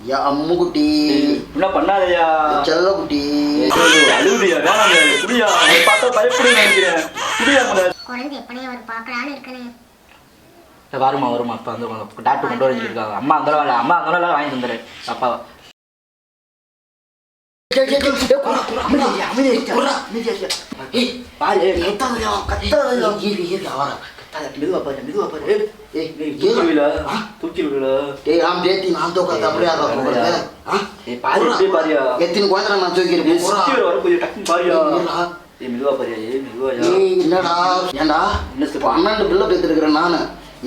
யா அம்மு குட்டி என்ன பண்ணாதயா செல்ல குட்டி அழுகுதியா வேணாம் குடியா அதை பார்த்தா பயப்படு நினைக்கிறேன் குடியா முதல்ல குழந்தை எப்பனே அவர் பார்க்கலான்னு இருக்கனே இல்லை வருமா வருமா அப்பா வந்து டாக்டர் கொண்டு வர சொல்லியிருக்காங்க அம்மா அந்த இல்லை அம்மா அந்த எல்லாம் வாங்கி தந்துரு அப்பா மெதுவா பாரு மெதுவா பாரு ஏய், தூக்காத அப்படியே. ஆ? ஏய், பாரு, பாருயா. எத்தனை குழந்தை நான் தூக்கியிருக்கேன் போடா. சுத்தி வர போய் டக்குன்னு பாரியா மெதுவா ஏய், என்னடா ஏன்டா என்ன step? பன்னெண்டு பிள்ளை பெற்றுருக்கிறேன் நானு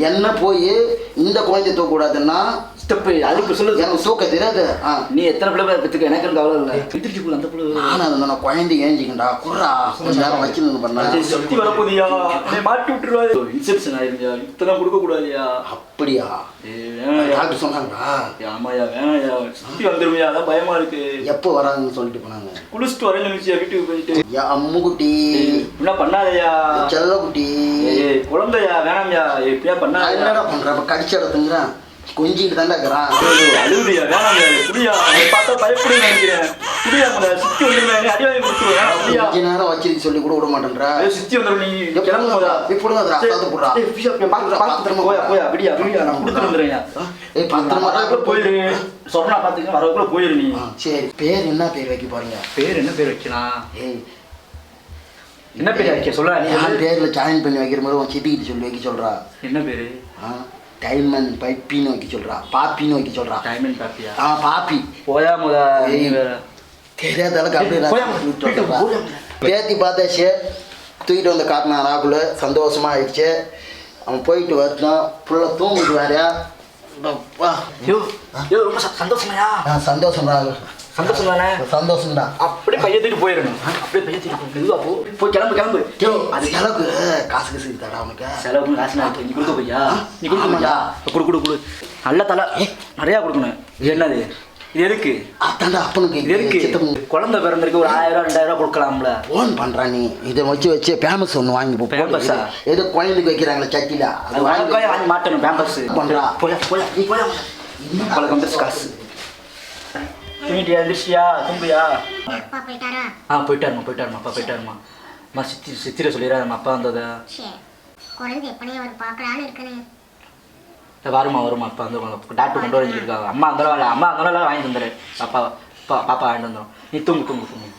என்ன போய் இந்த குழந்தை தூக்க அதுக்கு சொல்லு எனக்கு தூக்க தெரியாது. நீ எத்தனை பிள்ளை எனக்கு கவலை இல்லை. போல அந்த பிள்ளை. நானும் அதை நான் குழந்தை ஏஞ்சிக்கண்டா? குர்ரா கொஞ்ச நேரம் வச்சு பண்ண ஏய், சுத்தி வர போதியா? என்னை மாட்டி விட்டுருவாரு இன்செப்ஷன் ஆயிருந்தியா? இத்தனை கொடுக்க கூடாதியா அப்படியா டாக்டர் சொன்னாங்களா? ஆமாயா வேணாயா? சுத்தி வந்துருவியா அதான் பயமா இருக்கு. எப்போ வராங்கன்னு சொல்லிட்டு போனாங்க. குளிச்சுட்டு வரேன்னு வீட்டுக்கு போயிட்டு. யா அம்மு குட்டி ஏய், என்ன பண்ணாதயா? செல்ல குட்டி ஏய், ஏய், குழந்தையா? வேணாம்யா? நான் பண்ணாதயா? என்னடா அப்ப கடிச்சு இடத்துங்கிறான். கொஞ்சிட்டு இருக்கிறான். பார்த்தா பயப்படு நினைக்கிறேன். சுத்தி கொடுத்துருவேன் கொஞ்ச நேரம் வச்சிருக்க சொல்லி கூட விட மாட்டேன்றா. சுத்தி வந்துரும் நீ கிளம்பு போதா இப்படி போடுறா. பத்திரமா போயா போயா அப்படியா அப்படியா நான் கொடுத்துட்டு வந்துடுறேன் ஏய் பத்திரமா வரக்குள்ள போயிரு. சொன்னா பாத்துக்க வரக்குள்ள போயிரு நீ. ஆ, சரி. பேர் என்ன பேர் வைக்க போறீங்க? பேர் என்ன பேர் வைக்கலாம் ஏய். என்ன பேர் வைக்க சொல்ல நீ? பேர்ல ஜாயின் பண்ணி வைக்கிற மாதிரி உன் சொல்லி வைக்க சொல்றா. என்ன பேரு? ஆ? டைமண்ட் பைப்பின்னு வைக்க சொல்றா. பாப்பின்னு வைக்க சொல்றா. டைமண்ட் பாப்பியா? ஆ பாப்பி. போயா முத தெரியாத அளவுக்கு அப்படியே. பேத்தி பார்த்தாச்சு. தூக்கிட்டு வந்து காட்டினான் ராகுல் சந்தோஷமா ஆயிடுச்சு. அவன் போயிட்டு வரட்டும். புள்ள தூங்கிட்டு ச- சந்தோஷமாயா? சந்தோஷம் ராகுல் சந்தோஷம் தானே சந்தோஷம்டா அப்படியே பையத்திட்டு போயிடணும் அப்படியே பையத்திட்டு போ மெதுவா போ. போய் கிளம்பு கிளம்பு. டேய், அது செலவுக்கு காசு காசு தரா அவனுக்கு செலவு காசு நான் நீ கொடுக்க போய்யா நீ கொடுக்க போய்யா கொடு கொடு கொடு. நல்ல தலை. நிறையா கொடுக்கணும். இது என்னது? இது எதுக்கு? அத்தாண்டா அப்பனுக்கு. இது எதுக்கு? குழந்தை பிறந்திருக்கு ஒரு ஆயிரம் ரூபா ரெண்டாயிரம் ரூபா கொடுக்கலாம்ல. ஃபோன் பண்றான் நீ. இதை வச்சு வச்சு ஃபேமஸ் ஒன்று வாங்கி போ. Pampers-ஆ? ஏதோ குழந்தைக்கு வைக்கிறாங்களே சட்டில அது வாங்கி வாங்கி மாட்டணும் பேம்பர்ஸ். பண்றா. போயா போயா நீ போயா வந்து காசு. தூங்கிட்டியா எந்திரிச்சியா? தூங்குயா ஆ போயிட்டாருமா போயிட்டாருமா அப்பா போயிட்டாருமா. அம்மா சித்தி சித்திரை சொல்லிடுறாருமா அப்பா வந்ததா. குழந்தை எப்பனே அவர் பார்க்கலான்னு இருக்கனே. இல்லை வருமா வருமா அப்பா வந்து டாக்டர் கொண்டு வர சொல்லியிருக்காங்க. அம்மா அந்த அம்மா அந்த வாங்கி தந்துரு அப்பா அப்பா பாப்பா வாங்கிட்டு வந்துடும். நீ தூங்கு தூங்கு தூங்கு.